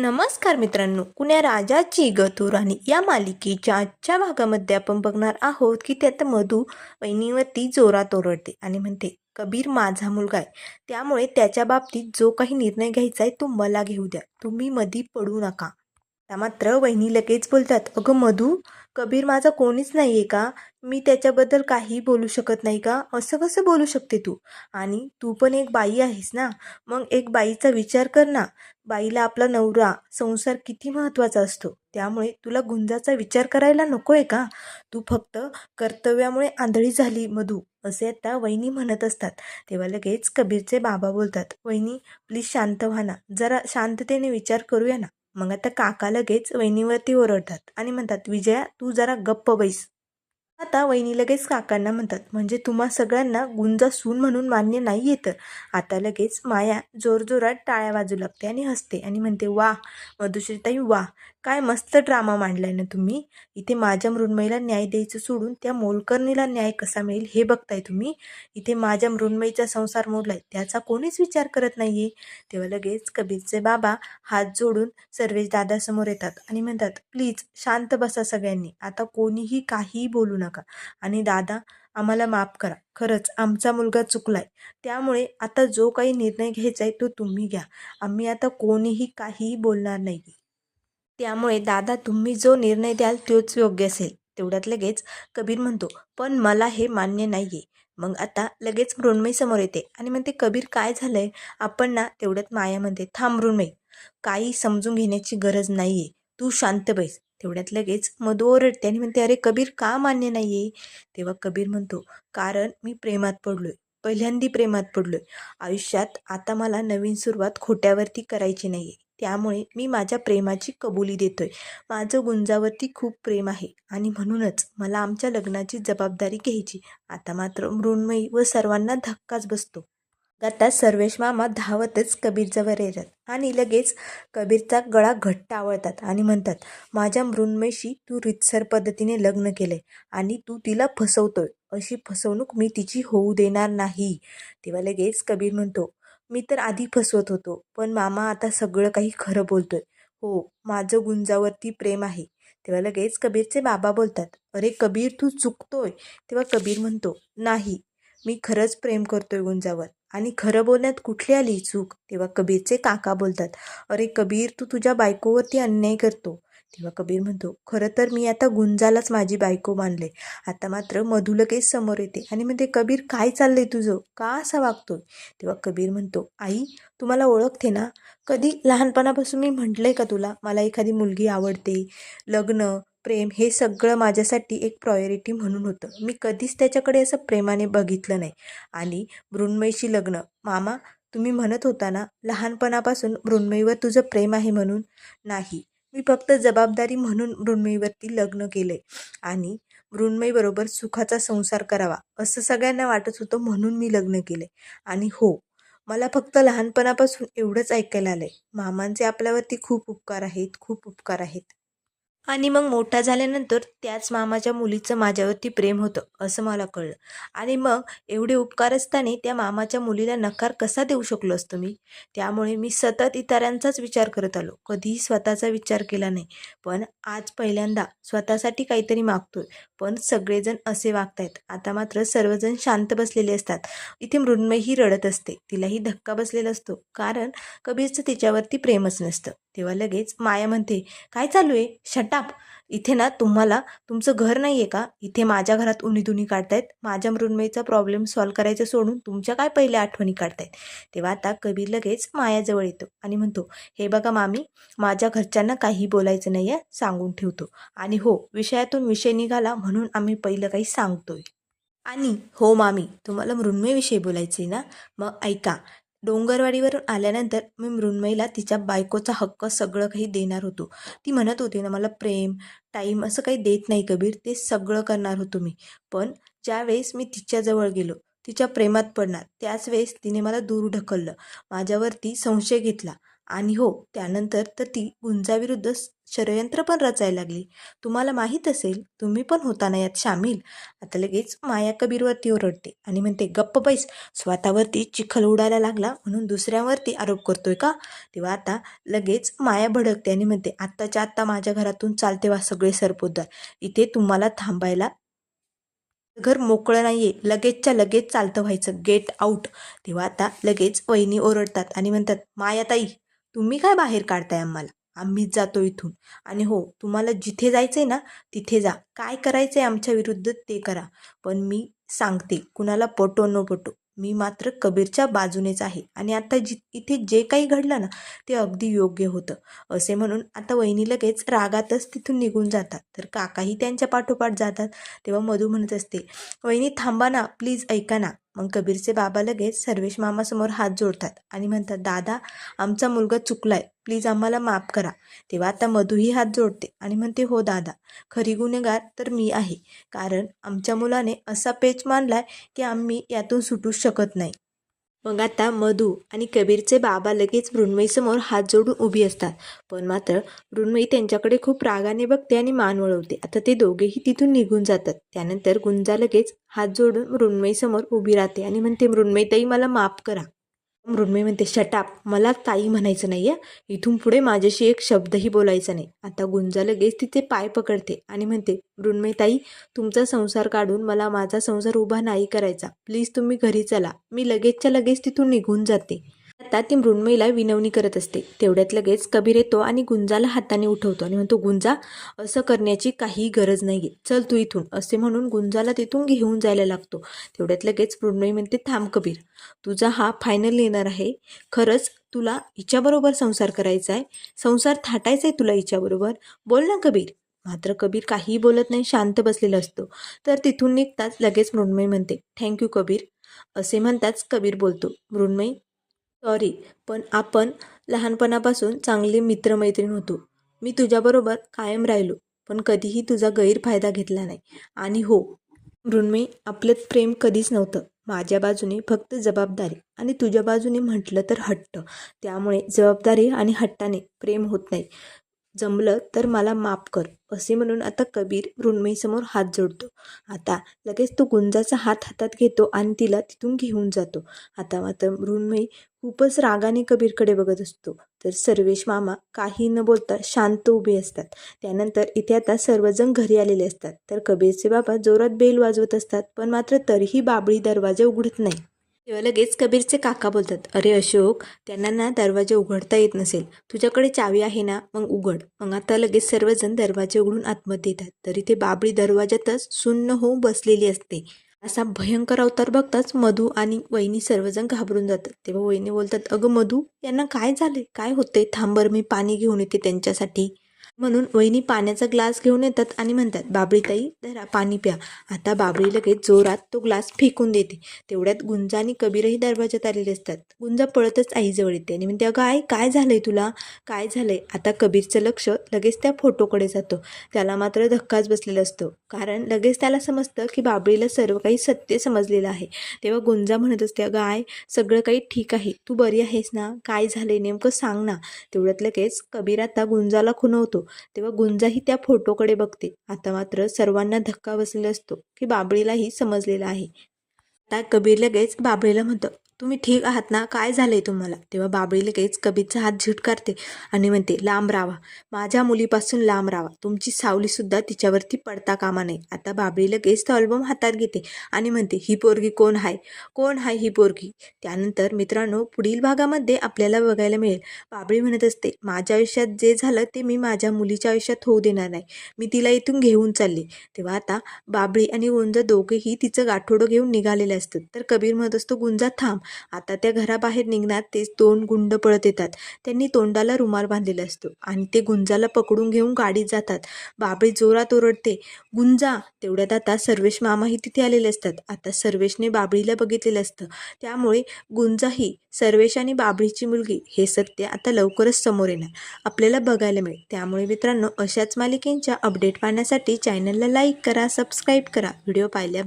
नमस्कार मित्रांनो कुण्या राजाची गतू या मालिकेच्या आजच्या भागामध्ये आपण बघणार आहोत की त्यात मधू वहिनीवरती जोरात ओरडते आणि म्हणते कबीर माझा मुलगा आहे. त्यामुळे त्याच्या बाबतीत जो काही निर्णय घ्यायचा आहे तो मला घेऊ द्या. तुम्ही मधी पडू नका. मात्र वहिनी लगेच बोलतात अगं मधू कबीर माझा कोणीच नाही आहे का? मी त्याच्याबद्दल काही बोलू शकत नाही का? असं कसं बोलू शकते तू? आणि तू पण एक बाई आहेस ना? मग एक बाईचा विचार कर ना. बाईला आपला नवरा संसार किती महत्त्वाचा असतो. त्यामुळे तुला गुंजाचा विचार करायला नको आहे का? तू फक्त कर्तव्यामुळे आंधळी झाली मधू असे आता वहिनी म्हणत असतात. तेव्हा लगेच कबीरचे बाबा बोलतात वहिनी प्लीज शांत व्हा ना. जरा शांततेने विचार करूया ना. मग आता काका लगेच वहिनीवरती ओरडतात आणि म्हणतात विजया तू जरा गप्प बैस. आता वहिनी लगेच काकांना म्हणतात म्हणजे तुम्हा सगळ्यांना गुंजा सून म्हणून मान्य नाही येतं? आता लगेच माया जोरजोरात टाळ्या वाजू लागते आणि हसते आणि म्हणते वा मधुश्रीताई वा काय मस्त ड्रामा मांडलाय ना तुम्ही. इथे माझ्या मृण्मयीला न्याय द्यायचं सोडून त्या मोलकर्णीला न्याय कसा मिळेल हे बघताय तुम्ही. इथे माझ्या मृण्मयीचा संसार मोडलाय त्याचा कोणीच विचार करत नाहीये. तेव्हा लगेच कबीरचे बाबा हात जोडून सर्वेश दादासमोर येतात आणि म्हणतात प्लीज शांत बसा सगळ्यांनी. आता कोणीही काहीही बोलू नका. आणि दादा आम्हाला माफ करा. खरंच आमचा मुलगा चुकलाय. त्यामुळे आता जो काही निर्णय घ्यायचा आहे तो तुम्ही घ्या. आम्ही आता कोणीही काहीही बोलणार नाही त्यामुळे दादा तुम्ही जो निर्णय द्याल तोच योग्य असेल. तेवढ्यात लगेच कबीर म्हणतो पण मला हे मान्य नाही आहे मग आता लगेच मृण्मयी समोर येते आणि म्हणते कबीर काय झालंय? आपण ना तेवढ्यात माया म्हणते थांब मृण्मयी काही समजून घेण्याची गरज नाही आहे तू शांत बैस. तेवढ्यात लगेच मधू ओरडते आणि म्हणते अरे कबीर का मान्य नाही आहे तेव्हा कबीर म्हणतो कारण मी प्रेमात पडलोय पहिल्यांदी प्रेमात पडलोय. आयुष्यात आता मला नवीन सुरुवात खोट्यावरती करायची नाही आहे त्यामुळे मी माझ्या प्रेमाची कबुली देतोय. माझं गुंजावरती खूप प्रेम आहे आणि म्हणूनच मला आमच्या लग्नाची जबाबदारी घ्यायची. आता मात्र मृण्मयी व सर्वांना धक्काच बसतो. आता सर्वेश मामा धावतच कबीरजवळ येतात आणि लगेच कबीरचा गळा घट्ट आवळतात आणि म्हणतात माझ्या मृन्मयशी तू रितसर पद्धतीने लग्न केले आणि तू तिला फसवतोय. अशी फसवणूक मी तिची होऊ देणार नाही. तेव्हा लगेच कबीर म्हणतो मी तर आधी फसवत होतो पण मामा आता सगळं काही खरं बोलतोय. हो माझं गुंजावरती प्रेम आहे. तेव्हा लगेच कबीरचे बाबा बोलतात अरे कबीर तू चुकतोय. तेव्हा कबीर म्हणतो नाही मी खरंच प्रेम करतोय गुंजावर. आणि खरं बोलण्यात कुठली आली चूक? तेव्हा कबीरचे काका बोलतात अरे कबीर तू तुझ्या बायकोवरती अन्याय करतो. तेव्हा कबीर म्हणतो खरं तर मी आता गुंजालाच माझी बायको मानले. आता मात्र मधुलकेच समोर येते. आणि म्हणते कबीर काय चाललंय तुझं? का असा वागतोय? तेव्हा कबीर म्हणतो आई तुम्हाला ओळखते ना? कधी लहानपणापासून मी म्हटलंय का तुला? मला एखादी मुलगी आवडते लग्न प्रेम हे सगळं माझ्यासाठी एक प्रायोरिटी म्हणून होतं. मी कधीच त्याच्याकडे असं प्रेमाने बघितलं नाही. आणि मृण्मयीशी लग्न. मामा तुम्ही म्हणत होता ना लहानपणापासून मृण्मयीवर तुझं प्रेम आहे म्हणून? नाही. मी फक्त जबाबदारी म्हणून मृण्मयीवरती लग्न केलं आहे आणि मृण्मयीबरोबर सुखाचा संसार करावा असं सगळ्यांना वाटत होतं म्हणून मी लग्न केलं आणि हो मला फक्त लहानपणापासून एवढंच ऐकायला आलं आहे मामांचे आपल्यावरती खूप उपकार आहेत खूप उपकार आहेत. आणि मग मोठा झाल्यानंतर त्याच मामाच्या मुलीचं माझ्यावरती प्रेम होतं असं मला कळलं. आणि मग एवढे उपकार असताना त्या मामाच्या मुलीला नकार कसा देऊ शकलो असतो मी? त्यामुळे मी सतत इतरांचाच विचार करत आलो. कधीही स्वतःचा विचार केला नाही. पण आज पहिल्यांदा स्वतःसाठी काहीतरी मागतोय. पण सगळेजण असे वागतायत. आता मात्र सर्वजण शांत बसलेले असतात. इथे मृण्मयही रडत असते. तिलाही धक्का बसलेला असतो. कारण कबीरचं तिच्यावरती प्रेमच नसतं. तेव्हा लगेच माया म्हणते काय चालू आहे? ताप इथे ना तुम्हाला तुमचं घर नाही आहे का? इथे माझ्या घरात उन्हीधुनी काढतायत. माझ्या मृण्मयीचा प्रॉब्लेम सॉल्व करायचं सोडून तुमच्या काय पहिल्या आठवणी काढतायत? तेव्हा आता कबीर लगेच मायाजवळ येतो आणि म्हणतो हे बघा मामी माझ्या घरच्यांना काही बोलायचं नाही आहे सांगून ठेवतो. आणि हो विषयातून विषय निघाला म्हणून आम्ही पहिलं काही सांगतोय. आणि हो मामी तुम्हाला मृण्मयीविषयी बोलायचे ना? मग ऐका डोंगरवाडीवरून आल्यानंतर मी मृण्मयीला तिच्या बायकोचा हक्क सगळं काही देणार होतो. ती म्हणत होती ना मला प्रेम टाईम असं काही देत नाही कबीर ते सगळं करणार होतो मी. पण ज्यावेळेस मी तिच्याजवळ गेलो तिच्या प्रेमात पडणार त्याच वेळेस तिने मला दूर ढकललं. माझ्यावरती संशय घेतला. आणि हो त्यानंतर तर ती गुंजाविरुद्ध षडयंत्र पण रचायला लागली. तुम्हाला माहीत असेल तुम्ही पण होता ना यात सामील आता लगेच माया कबीरवरती ओरडते आणि म्हणते गप्प बैस स्वतःवरती चिखल उडायला लागला म्हणून दुसऱ्यावरती आरोप करतोय का? तेव्हा आता लगेच माया भडकते आणि म्हणते आत्ताच्या आत्ता माझ्या घरातून चालते वा सगळे सरपोतदार. इथे तुम्हाला थांबायला घर मोकळं नाहीये. लगेचच्या लगेच चालतं व्हायचं. Get out. तेव्हा आता लगेच वहिनी ओरडतात आणि म्हणतात मायाताई तुम्ही काय बाहेर काढताय आम्हाला? आम्हीच जातो इथून. आणि हो तुम्हाला जिथे जायचंय ना तिथे जा. काय करायचं आहे आमच्या विरुद्ध ते करा. पण मी सांगते कुणाला पटो न पटो. मी मात्र कबीरच्या बाजूनेच आहे. आणि आता जि इथे जे काही घडलं ना ते अगदी योग्य होतं. असे म्हणून आता वहिनी लगेच रागातच तिथून निघून जातात. तर काकाही त्यांच्या पाठोपाठ जातात. तेव्हा मधू म्हणत असते वहिनी थांबा ना. प्लीज ऐका ना. मग कबीरचे बाबा लगेच सर्वेश मामासमोर हात जोडतात आणि म्हणतात दादा आमचा मुलगा चुकलाय. प्लीज आम्हाला माफ करा. तेव्हा आता मधूही हात जोडते आणि म्हणते हो दादा खरी गुन्हेगार तर मी आहे. कारण आमच्या मुलाने असा पेच मानलाय की आम्ही यातून सुटू शकत नाही. मग आता मधू आणि कबीरचे बाबा लगेच मृण्मयीसमोर हात जोडून उभी असतात. पण मात्र मृण्मयी त्यांच्याकडे खूप रागाने बघते आणि मान वळवते. आता ते दोघेही तिथून निघून जातात. त्यानंतर गुंजा लगेच हात जोडून मृण्मयीसमोर उभी राहते आणि म्हणते मृण्मयी ताई मला माफ करा. मृण्मयी म्हणते शटाप मला ताई म्हणायचं नाही आहे इथून पुढे माझ्याशी एक शब्दही बोलायचा नाही. आता गुंजा लगेच तिचे पाय पकडते आणि म्हणते मृण्मयी ताई तुमचा संसार काढून मला माझा संसार उभा नाही करायचा. प्लीज तुम्ही घरी चला. मी लगेचच्या लगेच तिथून निघून जाते. आता ती मृण्मयीला विनवणी करत असते. तेवढ्यात लगेच कबीर येतो आणि गुंजाला हाताने उठवतो आणि म्हणतो गुंजा असं करण्याची काही गरज नाही चल तू इथून. असे म्हणून गुंजाला तिथून घेऊन जायला लागतो. तेवढ्यात लगेच मृण्मयी म्हणते थांब कबीर. तुझा हा फायनल येणार आहे. खरंच तुला हिच्याबरोबर संसार करायचा आहे. संसार थाटायचा आहे तुला हिच्याबरोबर. बोल ना कबीर. मात्र कबीर काहीही बोलत नाही शांत बसलेला असतो. तर तिथून निघताच लगेच मृण्मयी म्हणते थँक्यू कबीर. असे म्हणताच कबीर बोलतो मृण्मयी सॉरी पण आपण लहानपणापासून चांगले मित्रमैत्रीण होतो. मी तुझ्याबरोबर कायम राहिलो पण कधीही तुझा गैरफायदा घेतला नाही. आणि हो मृण्मयी आपल्यात प्रेम कधीच नव्हतं. माझ्या बाजूने फक्त जबाबदारी आणि तुझ्या बाजूने म्हटलं तर हट्ट. त्यामुळे जबाबदारी आणि हट्टाने प्रेम होत नाही. जमलं तर मला माफ कर असे म्हणून आता कबीर मृण्मयीसमोर हात जोडतो. आता लगेच तो गुंजाचा हात हातात घेतो आणि तिला तिथून घेऊन जातो. आता मात्र मृण्मयी खूपच रागाने कबीरकडे बघत असतो. तर सर्वेश मामा काही न बोलता शांत उभे असतात. त्यानंतर इथे आता सर्वजण घरी आलेले असतात. तर कबीरचे बाबा जोरात बेल वाजवत असतात पण मात्र तरीही बाबळी दरवाजा उघडत नाही. तेव्हा लगेच कबीरचे काका बोलतात अरे अशोक त्यांना ना दरवाजे उघडता येत नसेल. तुझ्याकडे चावी आहे ना मग उघड. मग आता लगेच सर्वजण दरवाजे उघडून आतमध्ये येतात. तरी ते बाबळी दरवाजातच सुन्न होऊन बसलेली असते. असा भयंकर अवतार बघताच मधू आणि वहिनी सर्वजण घाबरून जातात. तेव्हा वहिनी बोलतात अगं मधू यांना काय झाले काय होते थांबर मी पाणी घेऊन येते त्यांच्यासाठी. म्हणून वहिनी पाण्याचा ग्लास घेऊन येतात आणि म्हणतात बाबळीताई धरा पाणी प्या. आता बाबळी लगेच जोरात तो ग्लास फेकून देते. तेवढ्यात गुंजा आणि कबीरही दरवाजात आलेले असतात. गुंजा पळतच आईजवळ येते आणि म्हणते अगं आई काय झालंय तुला? काय झालंय? आता कबीरचं लक्ष लगेच त्या फोटोकडे जातो. त्याला मात्र धक्काच बसलेला असतो. कारण लगेच त्याला समजतं की बाबळीला सर्व काही सत्य समजलेलं आहे. तेव्हा गुंजा म्हणत असते अगं आय सगळं काही ठीक आहे. तू बरी आहेस ना? काय झालंय? नेमकं सांग ना. तेवढ्यात लगेच कबीर आता गुंजाला खुनवतो तेव्हा गुंजाही त्या फोटोकडे बघते. आता मात्र सर्वांना धक्का बसलेला असतो की बाबळीलाही समजलेला आहे. आता कबीर लगेच बाबळीला म्हणतं तुम्ही ठीक आहात ना? काय झालंय तुम्हाला? तेव्हा बाबळी लगेच कबीरचा हात झिटकारते आणि म्हणते लांब राहा माझ्या मुलीपासून लांब राहा तुमची सावलीसुद्धा तिच्यावरती पडता कामा नाही आता बाबळी लगेच तो अल्बम हातात घेते आणि म्हणते ही पोरगी कोण आहे कोण आहे ही पोरगी? त्यानंतर मित्रांनो पुढील भागामध्ये आपल्याला बघायला मिळेल. बाबळी म्हणत असते माझ्या आयुष्यात जे झालं ते मी माझ्या मुलीच्या आयुष्यात होऊ देणार नाही. मी तिला इथून घेऊन चालले. तेव्हा आता बाबळी आणि गुंजा दोघेही तिचं गाठोडं घेऊन निघालेले असतात. तर कबीर म्हणत असतो गुंजा थांब. आता त्या घराबाहेर निघणार तेच दोन गुंड पळत येतात. त्यांनी तोंडाला रुमाल बांधलेला असतो आणि ते गुंजाला पकडून घेऊन गाडीत जातात. बाबळी जोरात ओरडते गुंजा! तेवढ्यात आता सर्वेश मामाही तिथे आलेले असतात. आता सर्वेशने बाबळीला बघितलेलं असतं. त्यामुळे गुंजाही सर्वेश आणि बाबळीची मुलगी हे सत्य आता लवकरच समोर येणार. आपल्याला बघायला मिळेल. त्यामुळे मित्रांनो अशाच मालिकेंच्या अपडेट पाहण्यासाठी चॅनलला लाईक करा सबस्क्राईब करा. व्हिडिओ पाहिल्या